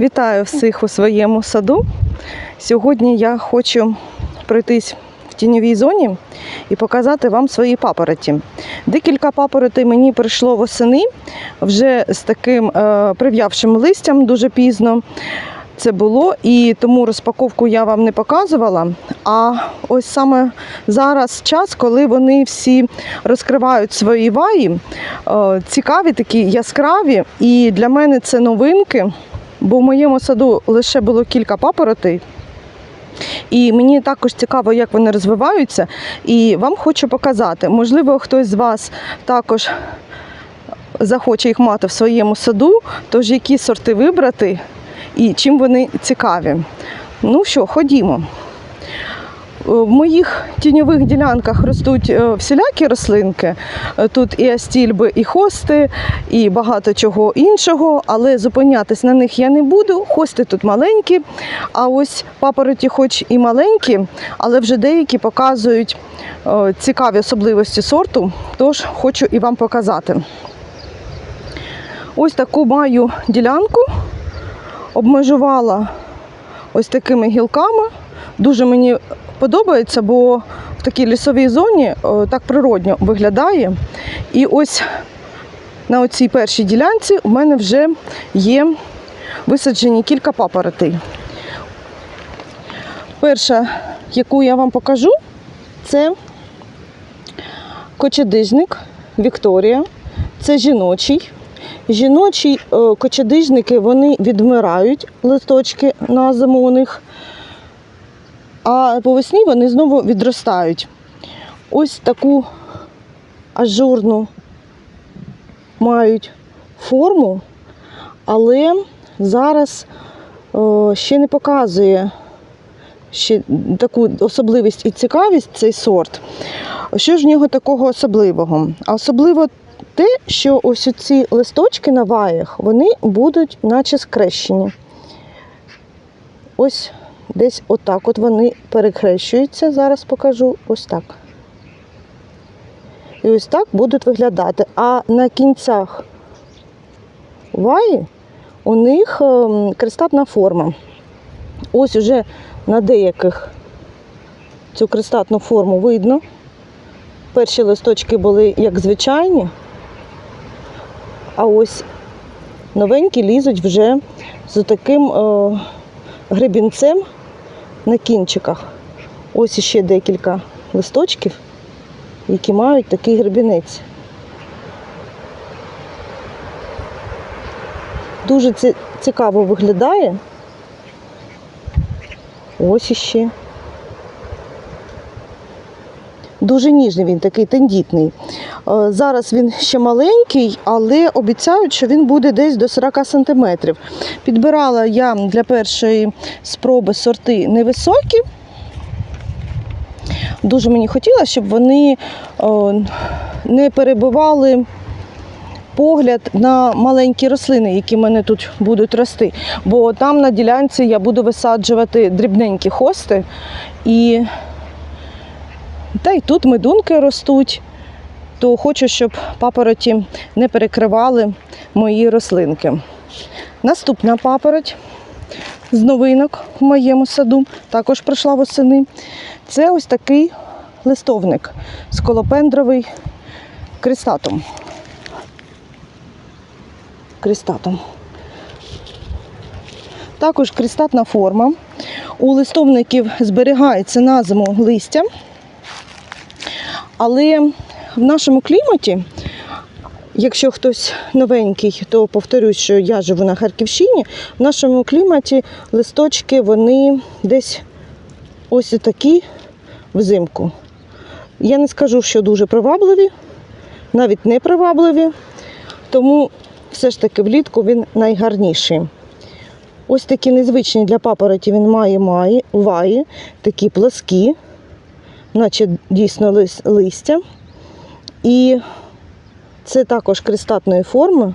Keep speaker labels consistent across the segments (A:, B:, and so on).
A: Вітаю всіх у своєму саду. Сьогодні я хочу пройтись в тіньовій зоні і показати вам свої папороті. Декілька папоротей мені прийшло восени вже з таким е, прив'явшим листям дуже пізно. Це було, і тому розпаковку я вам не показувала. А ось саме зараз час, коли вони всі розкривають свої ваї, е, цікаві, такі яскраві. І для мене це новинки, бо в моєму саду лише було кілька папоротей. І мені також цікаво, як вони розвиваються. І вам хочу показати. Можливо, хтось з вас також захоче їх мати в своєму саду, тож які сорти вибрати і чим вони цікаві. Ну що, ходімо. В моїх тіньових ділянках ростуть е, всілякі рослинки. Е, Тут і астільби, і хости, і багато чого іншого, але зупинятись на них я не буду. Хости тут маленькі, а ось папороті, хоч і маленькі, але вже деякі показують е, цікаві особливості сорту, тож хочу і вам показати. Ось таку маю ділянку, обмежувала ось такими гілками. Дуже мені подобається, бо в такій лісовій зоні о, так природньо виглядає. І ось на оцій першій ділянці у мене вже є висаджені кілька папоротей. Перша, яку я вам покажу, це кочедижник Вікторія. Це жіночий. Жіночі е, кочедижники вони відмирають листочки на зиму у них а по весні вони знову відростають. Ось таку ажурну мають форму, але зараз о, ще не показує ще таку особливість і цікавість цей сорт. Що ж в нього такого особливого? Особливо те, що ось ці листочки на ваях, вони будуть наче скрещені. Ось Десь отак от вони перехрещуються. Зараз покажу ось так. І ось так будуть виглядати. А на кінцях ваї у них ем, крестатна форма. Ось уже на деяких цю крестатну форму видно. Перші листочки були як звичайні, а ось новенькі лізуть вже з таким е, гребінцем на кінчиках. Ось іще декілька листочків, які мають такий гребінець. Дуже цікаво виглядає. Ось іще. Дуже ніжний він, такий тендітний. Е, Зараз він ще маленький, але обіцяють, що він буде десь до 40 сантиметрів. Підбирала я для першої спроби сорти невисокі. Дуже мені хотілося, щоб вони не перебивали погляд на маленькі рослини, які в мене тут будуть рости. Бо там на ділянці я буду висаджувати дрібненькі хости. І та й тут медунки ростуть, то хочу, щоб папороті не перекривали мої рослинки. Наступна папороть з новинок в моєму саду, також пройшла восени. Це ось такий листовник сколопендровий крестатом. Крестатом. Також крестатна форма. У листовників зберігається на зиму листя. Але в нашому кліматі, якщо хтось новенький, то повторюсь, що я живу на Харківщині. В нашому кліматі листочки вони десь ось такі взимку. Я не скажу, що дуже привабливі, навіть не привабливі, тому все ж таки влітку він найгарніший. Ось такі незвичні для папороті він має ваї, такі пласкі, наче дійсно листя. І це також крестатної форми.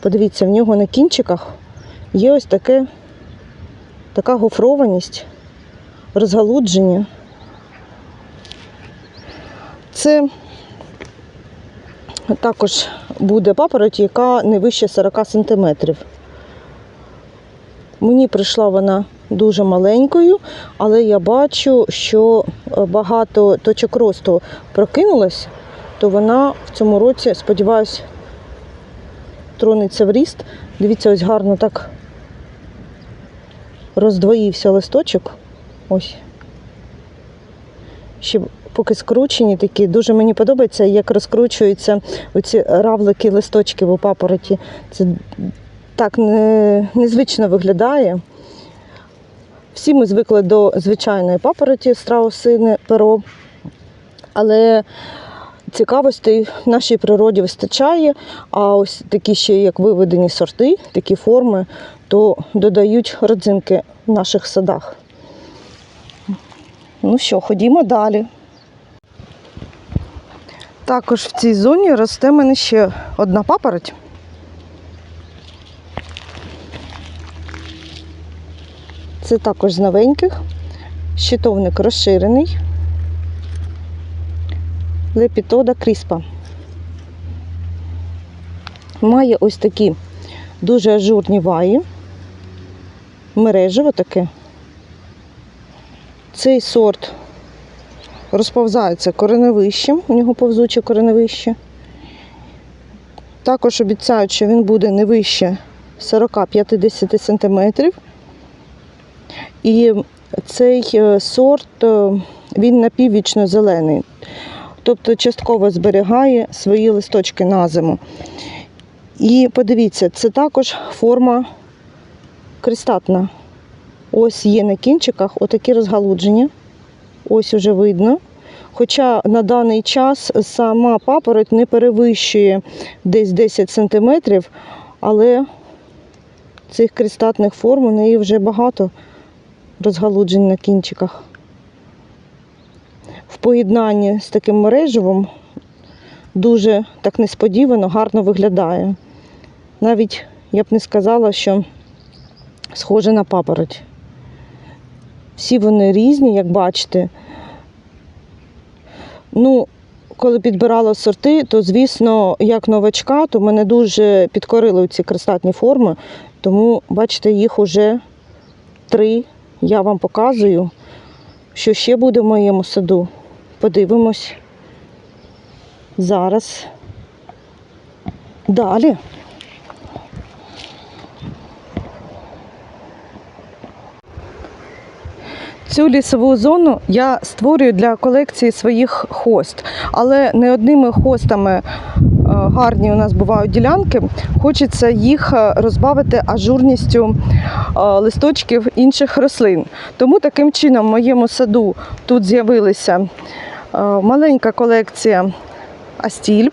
A: Подивіться, в нього на кінчиках є ось таке, така гофрованість, розгалудження. Це також буде папороть, яка не вище 40 см. Мені прийшла вона дуже маленькою, але я бачу, що е, багато точок росту прокинулось, то вона в цьому році, сподіваюсь, тронеться в ріст. Дивіться, ось гарно так роздвоївся листочок. Ось. Ще поки скручені такі. Дуже мені подобається, як розкручуються оці равлики листочків у папороті. Це так не, незвично виглядає. Всі ми звикли до звичайної папороті страусини перо, але цікавостей в нашій природі вистачає, а ось такі ще як виведені сорти, такі форми, то додають родзинки в наших садах. Ну що, ходімо далі. Також в цій зоні росте мене ще одна папороть. Це також з новеньких. Щитовник розширений. Лепітода кріспа. Має ось такі дуже ажурні ваї. Мережево таке. Цей сорт розповзається кореневищем, у нього повзуче кореневище. Також обіцяють, що він буде не вище 40-50 см. І цей е, сорт е, він напіввічно зелений, тобто частково зберігає свої листочки на зиму. І подивіться, це також форма крестатна. Ось є на кінчиках отакі розгалудження. Ось уже видно. Хоча на даний час сама папороть не перевищує десь 10 см, але цих крестатних форм у неї вже багато розгалуджень на кінчиках. В поєднанні з таким мереживом дуже так несподівано гарно виглядає. Навіть я б не сказала, що схоже на папороть. Всі вони різні, як бачите. Ну, коли підбирала сорти, то, звісно, як новачка, то мене дуже підкорили ці крестатні форми, тому, бачите, їх уже три. Я вам показую, що ще буде в моєму саду. Подивимось зараз. Далі. Цю лісову зону я створюю для колекції своїх хост, але не одними хостами е, гарні у нас бувають ділянки. Хочеться їх е, розбавити ажурністю е, листочків інших рослин. Тому таким чином в моєму саду тут з'явилася маленька колекція астільб,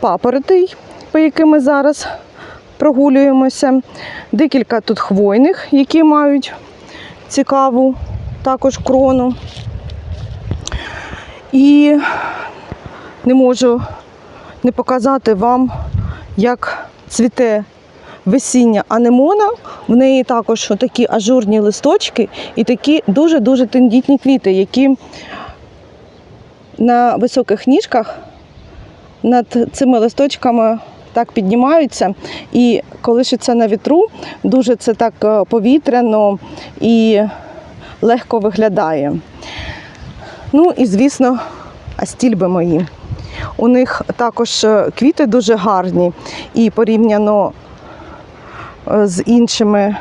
A: папоротей, по яким ми зараз прогулюємося. Декілька тут хвойних, які мають цікаву також крону. І не можу не показати вам, як цвіте весіння анемона. В неї також такі ажурні листочки і такі дуже-дуже тендітні квіти, які на високих ніжках над цими листочками так піднімаються і колишаться на вітру, дуже це так е, повітряно і легко виглядає. Ну і, звісно, астільби мої. У них також е, квіти дуже гарні і порівняно е, з іншими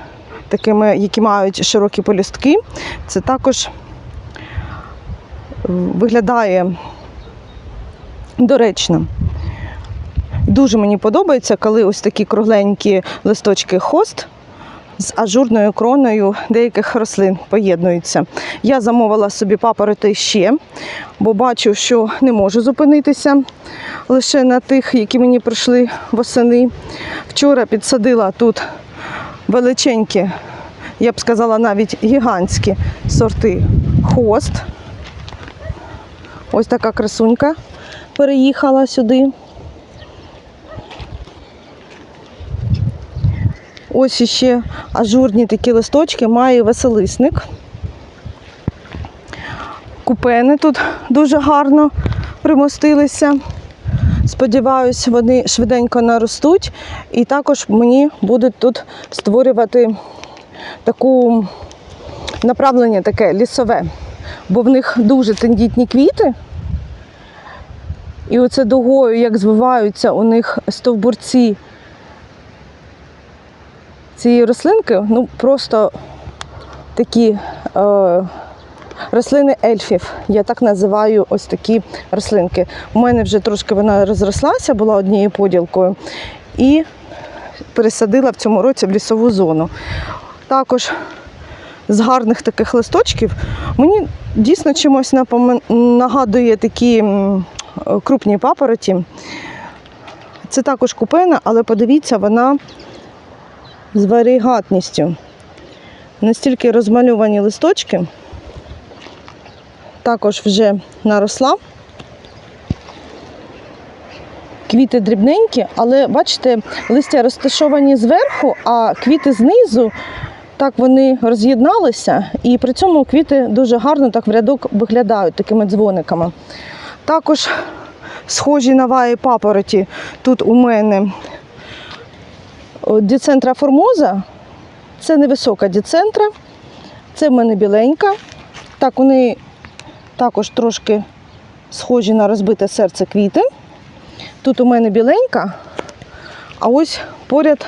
A: такими, які мають широкі полюстки, це також виглядає доречно. Дуже мені подобається, коли ось такі кругленькі листочки хост з ажурною кроною деяких рослин поєднуються. Я замовила собі папороти ще, бо бачу, що не можу зупинитися лише на тих, які мені прийшли восени. Вчора підсадила тут величенькі, я б сказала, навіть гігантські сорти хост. Ось така красунька переїхала сюди. Ось іще ажурні такі листочки має веселисник. Купени тут дуже гарно примостилися. Сподіваюсь, вони швиденько наростуть, і також мені будуть тут створювати таку направлення таке лісове, бо в них дуже тендітні квіти. І оце дугою, як звиваються у них стовбурці цієї рослинки, ну просто такі е, рослини ельфів. Я так називаю ось такі рослинки. У мене вже трошки вона розрослася, була однією поділкою, і пересадила в цьому році в лісову зону. Також з гарних таких листочків мені дійсно чимось нагадує такі крупні папороті. Це також купена, але подивіться, вона з варігатністю. Настільки розмальовані листочки, також вже наросла. Квіти дрібненькі, але бачите, листя розташовані зверху, а квіти знизу, так вони роз'єдналися, і при цьому квіти дуже гарно так в рядок виглядають такими дзвониками. Також схожі на ваї папороті. Тут у мене діцентра формоза. Це невисока діцентра. Це в мене біленька. Так, вони також трошки схожі на розбите серце квіти. Тут у мене біленька, а ось поряд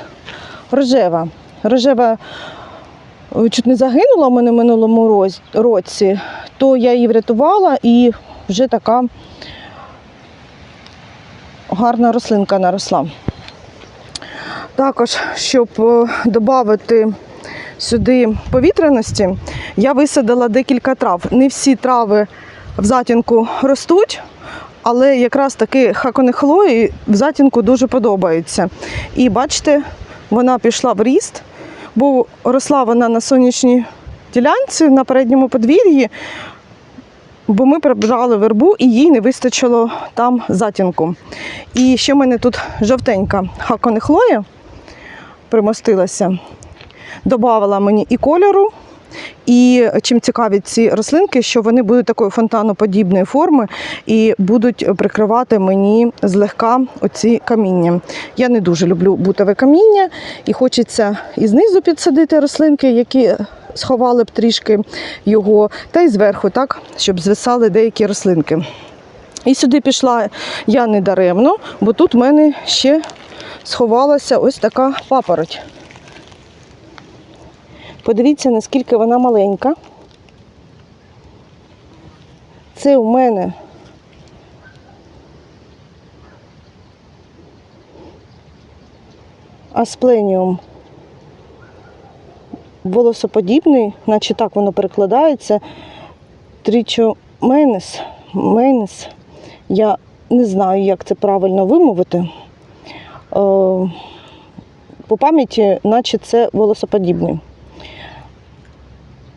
A: рожева. Рожева е, чуть не загинула у мене в минулому році, то я її врятувала і вже така гарна рослинка наросла. Також, щоб додати сюди повітряності, я висадила декілька трав. Не всі трави в затінку ростуть, але якраз таки хаконехлої в затінку дуже подобаються. І бачите, вона пішла в ріст, бо росла вона на сонячній ділянці на передньому подвір'ї, бо ми прибрали вербу і їй не вистачило там затінку. І ще в мене тут жовтенька хаконехлоя примостилася, додавала мені і кольору. І чим цікаві ці рослинки, що вони будуть такої фонтаноподібної форми і будуть прикривати мені злегка оці каміння. Я не дуже люблю бутове каміння, і хочеться і знизу підсадити рослинки, які сховали б трішки його, та й зверху, так, щоб звисали деякі рослинки. І сюди пішла я не даремно, бо тут в мене ще сховалася ось така папороть. Подивіться, наскільки вона маленька. Це у мене аспленіум волосоподібний, наче так воно перекладається. Трічоменес. Менес. Я не знаю, як це правильно вимовити. Е, По пам'яті, наче це волосоподібний.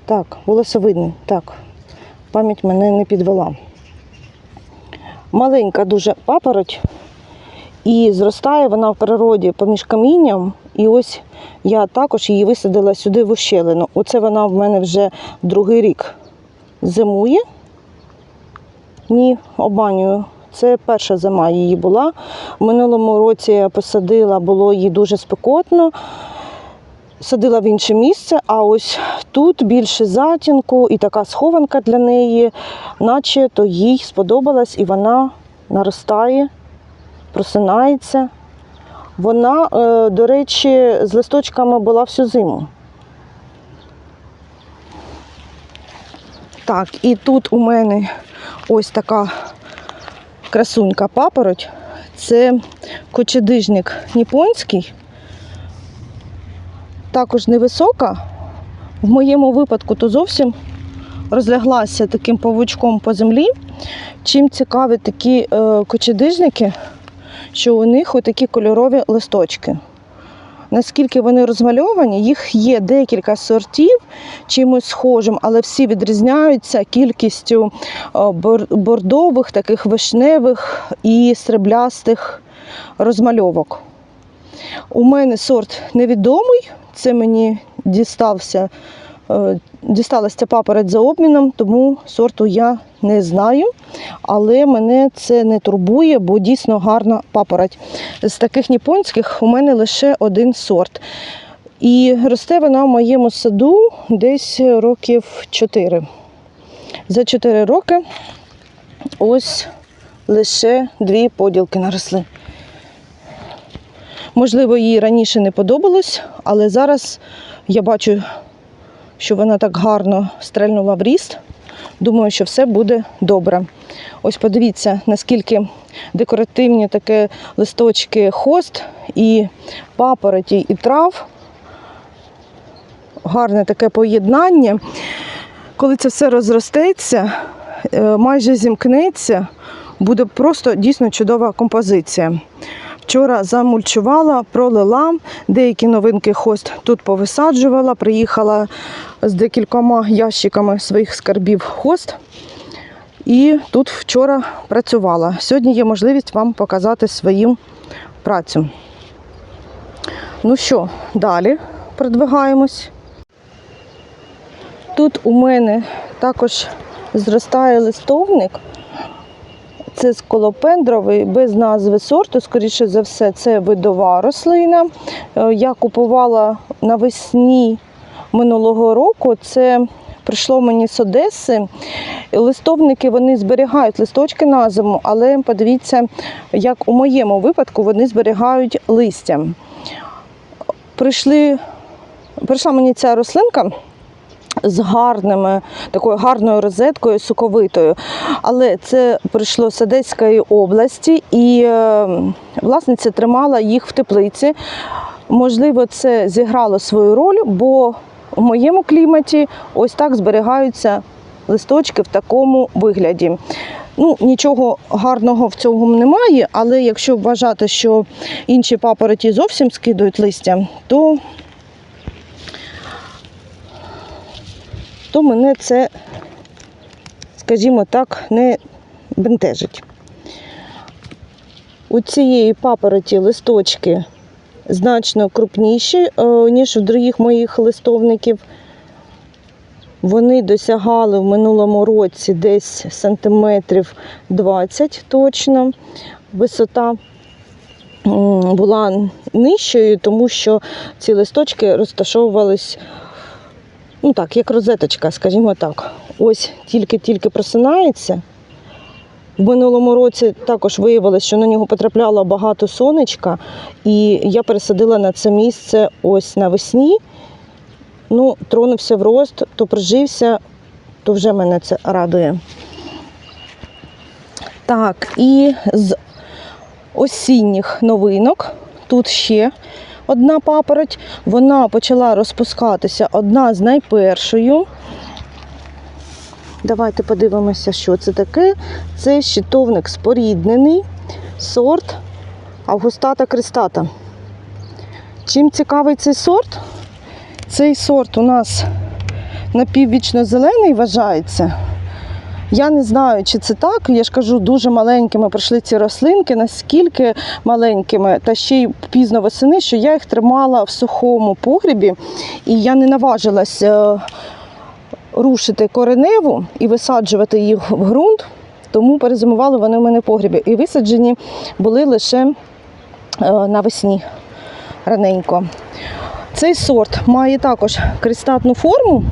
A: Так, волосовидний, так. Пам'ять мене не підвела. Маленька дуже папороть, і зростає вона в природі поміж камінням. І ось я також її висадила сюди в ущелину. Оце вона в мене вже другий рік зимує. Ні, обманюю. Це перша зима її була. В минулому році я посадила, було їй дуже спекотно. Садила в інше місце, а ось тут більше затінку і така схованка для неї, наче то їй сподобалась і вона наростає, просинається. Вона, е, до речі, з листочками була всю зиму. Так, і тут у мене ось така красунька папороть. Це кочедижник ніпонський. Також невисока. В моєму випадку то зовсім розляглася таким павучком по землі. Чим цікаві такі е, кочедижники, що у них отакі кольорові листочки. Наскільки вони розмальовані, їх є декілька сортів чимось схожим, але всі відрізняються кількістю е, бордових, таких вишневих і сріблястих розмальовок. У мене сорт невідомий, це мені дістався Дісталася ця папороть за обміном, тому сорту я не знаю, але мене це не турбує, бо дійсно гарна папороть. З таких ніпонських у мене лише один сорт. І росте вона в моєму саду десь років 4. За 4 роки ось лише дві поділки наросли. Можливо, їй раніше не подобалось, але зараз я бачу, що вона так гарно стрельнула в ріст. Думаю, що все буде добре. Ось подивіться, наскільки декоративні такі листочки хост і папороті, і трав. Гарне таке поєднання. Коли це все розростеться, е, майже зімкнеться, буде просто дійсно чудова композиція. Вчора замульчувала, пролила, деякі новинки хост тут повисаджувала, приїхала з декількома ящиками своїх скарбів хост. І тут вчора працювала. Сьогодні є можливість вам показати свою працю. Ну що, далі продвигаємось. Тут у мене також зростає листовник. Це сколопендровий, без назви сорту, скоріше за все, це видова рослина. Е, Я купувала навесні минулого року. Це прийшло мені з Одеси. Листовники вони зберігають листочки на зиму, але подивіться, як у моєму випадку вони зберігають листя. Прийшли, прийшла мені ця рослинка з гарними, такою гарною розеткою, соковитою. Але це прийшло з Одеської області, і е, власниця тримала їх в теплиці. Можливо, це зіграло свою роль, бо в моєму кліматі ось так зберігаються листочки в такому вигляді. Ну, нічого гарного в цьому немає, але якщо вважати, що інші папороті зовсім скидують листя, то то мене це, скажімо так, не бентежить. У цієї папороті листочки значно крупніші, е, ніж у других моїх листовників. Вони досягали в минулому році десь сантиметрів 20 точно. Висота була нижчою, тому що ці листочки розташовувались ну так, як розеточка, скажімо так. Ось тільки-тільки просинається. В минулому році також виявилось, що на нього потрапляло багато сонечка, і я пересадила на це місце ось навесні. Ну, тронувся в рост, то прижився, то вже мене це радує. Так, і з осінніх новинок тут ще одна папороть. Вона почала розпускатися одна з найпершою. Давайте подивимося, що це таке. Це щитовник споріднений, сорт Августата Кристата. Чим цікавий цей сорт? Цей сорт у нас напіввічно зелений вважається. Я не знаю, чи це так. Я ж кажу, дуже маленькими прийшли ці рослинки, наскільки маленькими, та ще й пізно восени, що я їх тримала в сухому погрібі, і я не наважилась е, рушити кореневу і висаджувати їх в ґрунт, тому перезимували вони в мене в погрібі. І висаджені були лише е, навесні раненько. Цей сорт має також крестатну форму.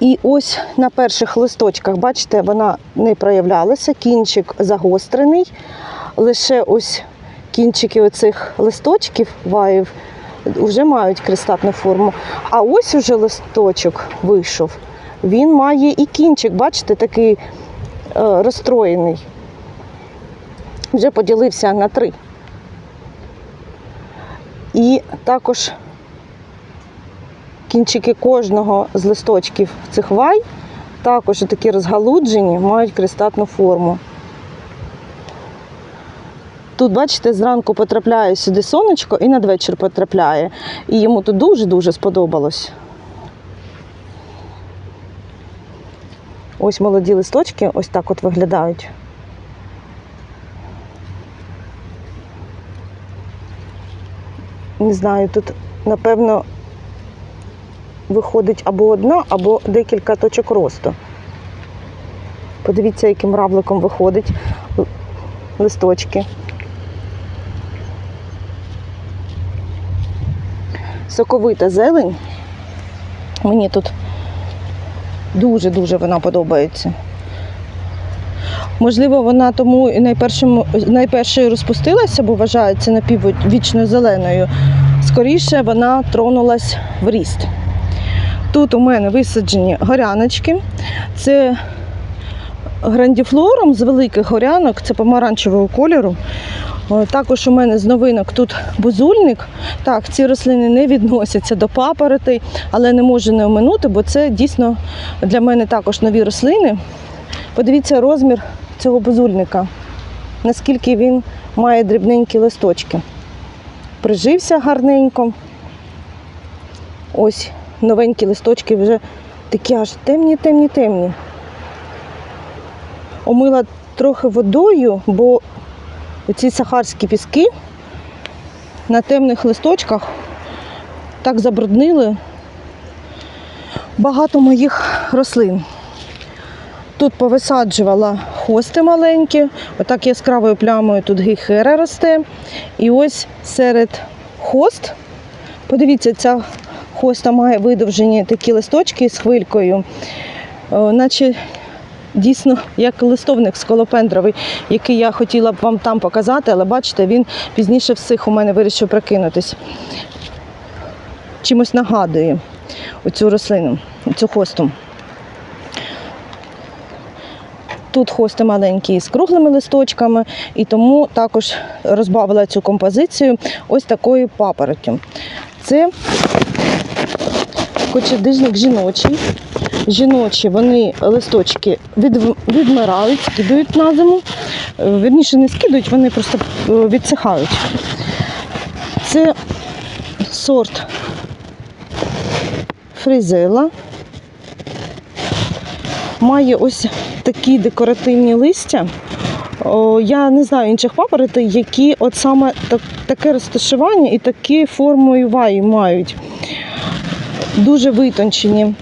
A: І ось на перших листочках, бачите, вона не проявлялася, кінчик загострений. Лише ось кінчики оцих листочків ваїв вже мають крестатну форму. А ось уже листочок вийшов. Він має і кінчик, бачите, такий е, розстроєний. Вже поділився на три. І також кінчики кожного з листочків цих вай також такі розгалуджені, мають крестатну форму. Тут, бачите, зранку потрапляє сюди сонечко і надвечір потрапляє. І йому тут дуже-дуже сподобалось. Ось молоді листочки ось так от виглядають. Не знаю, тут напевно, виходить або одна, або декілька точок росту. Подивіться, яким равликом виходить листочки. Соковита зелень. Мені тут дуже-дуже вона подобається. Можливо, вона тому і найпершою розпустилася, бо вважається напіввічно зеленою. Скоріше вона тронулась в ріст. Тут у мене висаджені горяночки. Це грандіфлорум з великих горянок, це помаранчевого кольору. Також у мене з новинок тут бузульник. Так, ці рослини не відносяться до папоротей, але не можу не оминути, бо це дійсно для мене також нові рослини. Подивіться розмір цього бузульника, наскільки він має дрібненькі листочки. Прижився гарненько. Ось новенькі листочки вже такі аж темні, темні, темні. Омила трохи водою, бо оці сахарські піски на темних листочках так забруднили багато моїх рослин. Тут повисаджувала хости маленькі, отак яскравою плямою тут гейхера росте. І ось серед хост, подивіться, ця хоста має видовжені такі листочки з хвилькою, наче дійсно як листовник сколопендровий, який я хотіла б вам там показати, але бачите, він пізніше всіх у мене вирішив прокинутись. Чимось нагадує оцю рослину, цю хосту. Тут хости маленькі з круглими листочками, і тому також розбавила цю композицію ось такою папоротю. Це кочедижник жіночий. Жіночі вони листочки від, відмирають, скидують на зиму. Е, Вірніше не скидують, вони просто е, відсихають. Це сорт фрізела. Має ось такі декоративні листя. О, я не знаю інших папоротей, які от саме так, таке розташування і такі формою ваї мають. Дуже витончені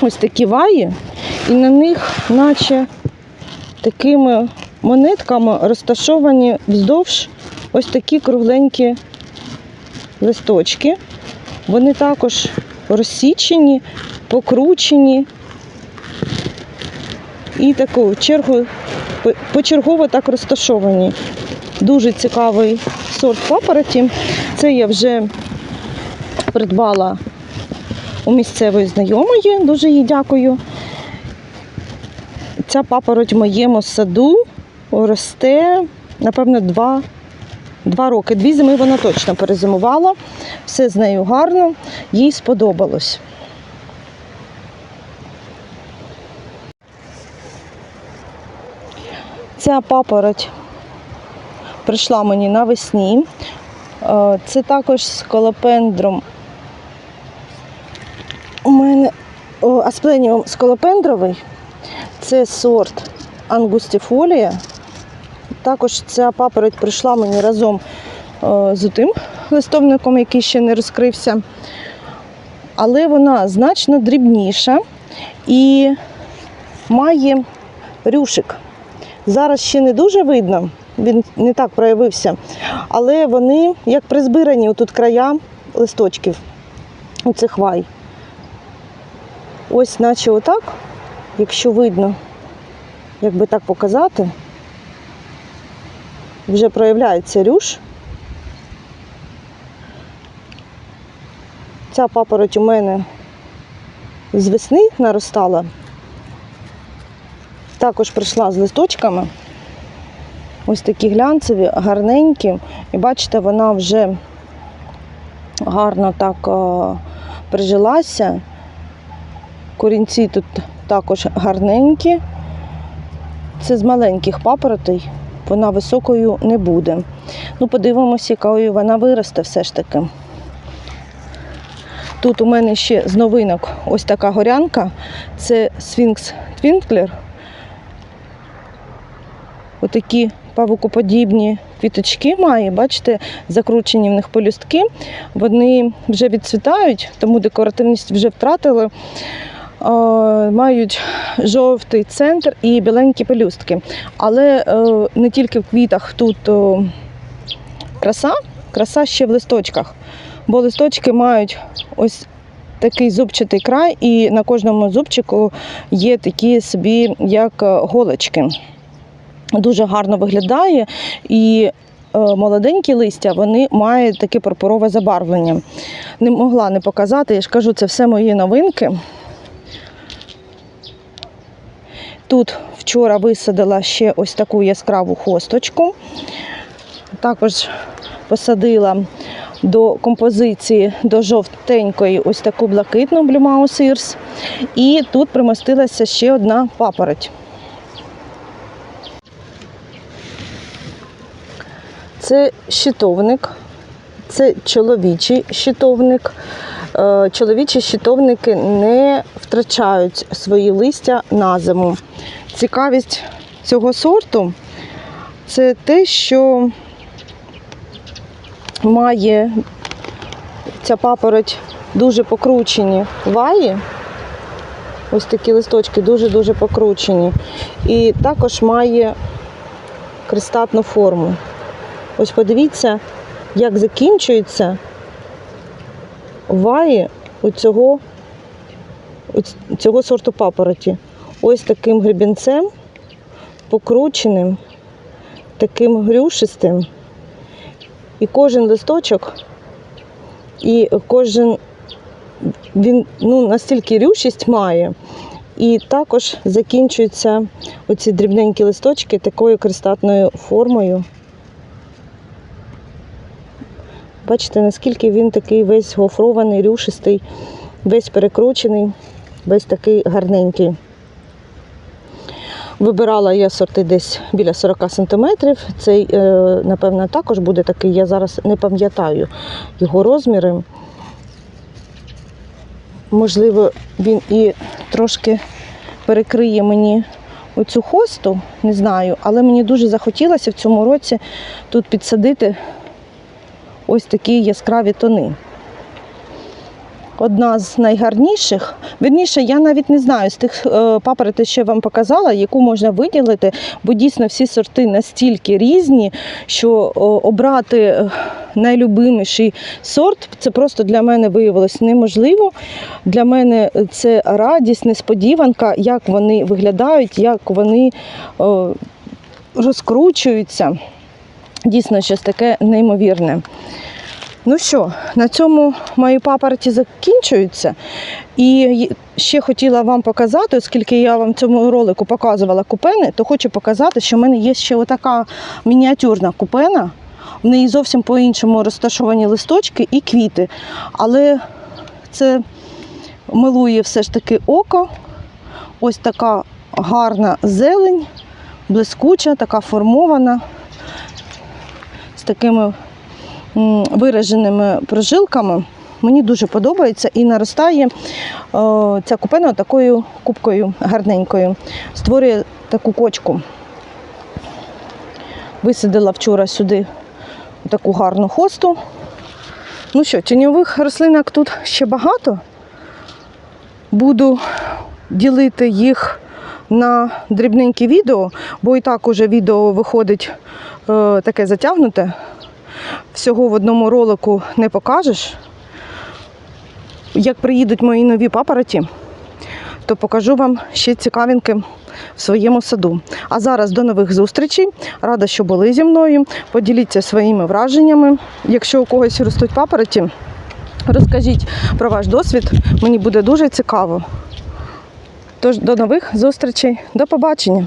A: ось такі ваї, і на них, наче такими монетками, розташовані вздовж ось такі кругленькі листочки. Вони також розсічені, покручені. І таку чергу почергово так розташовані. Дуже цікавий сорт папороті. Це я вже придбала у місцевої знайомої, дуже їй дякую. Ця папороть в моєму саду росте, напевно, два, два роки. Дві зими вона точно перезимувала. Все з нею гарно, їй сподобалось. Ця папороть прийшла мені навесні. Е, Це також з колопендром. У мене аспленіум сколопендровий. Це сорт ангустифолія. Також ця папороть прийшла мені разом з тим листовником, який ще не розкрився. Але вона значно дрібніша і має рюшик. Зараз ще не дуже видно, він не так проявився. Але вони як призбирані тут края листочків у цих вай. Ось, наче отак, якщо видно, як би так показати, вже проявляється рюш. Ця папороть у мене з весни наростала. Також прийшла з листочками. Ось такі глянцеві, гарненькі. І бачите, вона вже гарно так е, прижилася. Корінці тут також гарненькі. Це з маленьких папоротей, вона високою не буде. Ну, подивимося, якою вона виросте все ж таки. Тут у мене ще з новинок ось така горянка. Це Sphinx Twinkler. Отакі павукоподібні квіточки має. Бачите, закручені в них полюстки. Вони вже відцвітають, тому декоративність вже втратили. Мають жовтий центр і біленькі пелюстки. Але е, не тільки в квітах тут краса, краса ще в листочках. Бо листочки мають ось такий зубчатий край, і на кожному зубчику є такі собі, як е, голочки. Дуже гарно виглядає. І е, молоденькі листя вони мають таке пурпурове забарвлення. Не могла не показати, я ж кажу, це все мої новинки. Тут вчора висадила ще ось таку яскраву хосточку. Також посадила до композиції до жовтенької ось таку блакитну Mouse І тут примостилася ще одна папороть. Це щитовник, це чоловічий щитовник. Е, Чоловічі щитовники не втрачають свої листя на зиму. Цікавість цього сорту це те, що має ця папороть дуже покручені ваї. Ось такі листочки дуже-дуже покручені. І також має крестатну форму. Ось подивіться, як закінчується ваї у цього, сорту папороті. Ось таким гребінцем, покрученим, таким грюшистим. І кожен листочок, і кожен він ну, настільки рющість має. І також закінчуються оці дрібненькі листочки такою крестатною формою. Бачите, наскільки він такий весь гофрований, рюшистий, весь перекручений, весь такий гарненький. Вибирала я сорти десь біля 40 см. Цей, е, напевно, також буде такий, я зараз не пам'ятаю його розміри. Можливо, він і трошки перекриє мені оцю хосту, не знаю, але мені дуже захотілося в цьому році тут підсадити ось такі яскраві тони. Одна з найгарніших. Вірніше, я навіть не знаю з тих е, папоротей, що я вам показала, яку можна виділити, бо дійсно всі сорти настільки різні, що обрати е, найлюбиміший сорт це просто для мене виявилось неможливо. Для мене це радість, несподіванка, як вони виглядають, як вони розкручуються. Дійсно, щось таке неймовірне. Ну що, на цьому мої папороті закінчуються. І ще хотіла вам показати, оскільки я вам в цьому ролику показувала купени, то хочу показати, що в мене є ще отака мініатюрна купена. В неї зовсім по-іншому розташовані листочки і квіти. Але це милує все ж таки око. Ось така гарна зелень, блискуча, така формована, такими вираженими прожилками. Мені дуже подобається і наростає о, ця купина такою кубкою гарненькою. Створює таку кочку. Висадила вчора сюди таку гарну хосту. Ну що, тіньових рослинок тут ще багато. Буду ділити їх на дрібненькі відео, бо і так уже відео виходить е, таке затягнуте. Всього в одному ролику не покажеш. Як приїдуть мої нові папороті, то покажу вам ще цікавинки в своєму саду. А зараз до нових зустрічей. Рада, що були зі мною. Поділіться своїми враженнями. Якщо у когось ростуть папороті, розкажіть про ваш досвід. Мені буде дуже цікаво. Тож до нових зустрічей. До побачення.